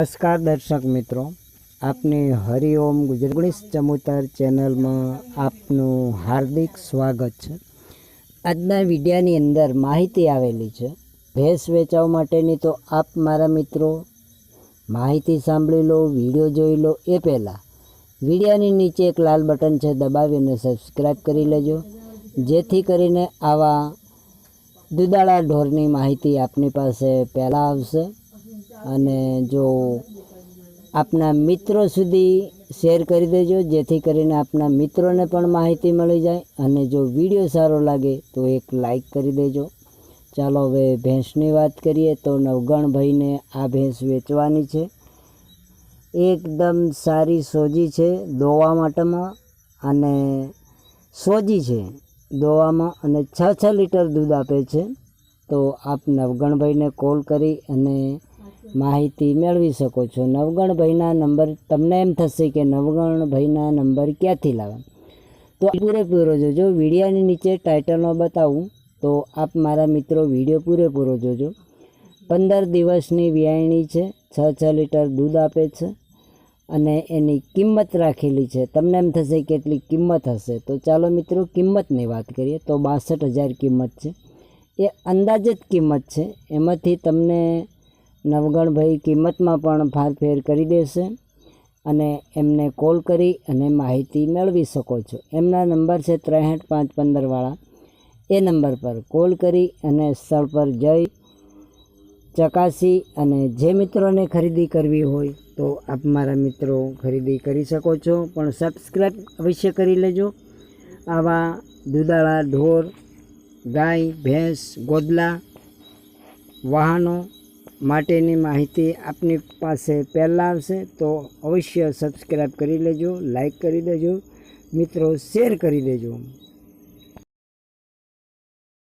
નમસ્કાર દર્શક મિત્રો, આપની હરિઓમ ઓગણીસ ચમોતેર ચેનલમાં આપનું હાર્દિક સ્વાગત છે. આજના વિડીયાની અંદર માહિતી આવેલી છે. ભેંસ વેચાવ માટેની તો આપ મારા મિત્રો માહિતી સાંભળી લો, વીડિયો જોઈ લો. એ પહેલાં વિડીયાની નીચે એક લાલ બટન છે, દબાવીને સબસ્ક્રાઈબ કરી લેજો. જેથી કરીને આવા દુદાળા ઢોરની માહિતી આપની પાસે પહેલાં આવશે. અને જો આપના મિત્રો સુધી શેર કરી દેજો, જેથી કરીને આપના મિત્રોને પણ માહિતી મળી જાય અને જો વીડિયો સારો લાગે તો એક લાઈક કરી દેજો. ચાલો હવે ભેંસની વાત કરીએ તો નવગણભાઈને આ ભેંસ વેચવાની છે. એકદમ સારી સોજી છે દોવા માટેમાં અને સોજી છે દોવામાં અને છ છ લીટર દૂધ આપે છે. તો આપ નવગણભાઈને કોલ કરી અને માહિતી મેળવી શકો છો. નવગણભાઈના નંબર, તમને એમ થશે કે નવગણભાઈના નંબર ક્યાંથી લાવવા તો પૂરેપૂરો જોજો. વિડીયાની નીચે ટાઇટલમાં બતાવું, તો આપ મારા મિત્રો વીડિયો પૂરેપૂરો જોજો. પંદર દિવસની વ્યાયણી છે, છ છ લીટર દૂધ આપે છે અને એની કિંમત રાખેલી છે. તમને એમ થશે કેટલી કિંમત હશે? તો ચાલો મિત્રો, કિંમતની વાત કરીએ. તો બાસઠ હજાર કિંમત છે. એ અંદાજિત કિંમત છે. એમાંથી તમને નવગણભાઈ કિંમતમાં પણ ફારફેર કરી દેશે અને એમને કોલ કરી અને માહિતી મેળવી શકો છો. એમના નંબર છે ત્રેસઠ પાંચ પંદરવાળા. એ નંબર પર કોલ કરી અને સ્થળ પર જઈ ચકાસી અને જે મિત્રોને ખરીદી કરવી હોય તો આપ મારા મિત્રો ખરીદી કરી શકો છો. પણ સબસ્ક્રાઈબ અવશ્ય કરી લેજો. આવા દુધાળા ઢોર, ગાય, ભેંસ, ગોદલા, વાહનો માટેની માહિતી આપની પાસે પહેલાં આવશે તો અવશ્ય સબસ્ક્રાઈબ કરી લેજો લાઈક કરી દેજો, મિત્રો શેર કરી દેજો.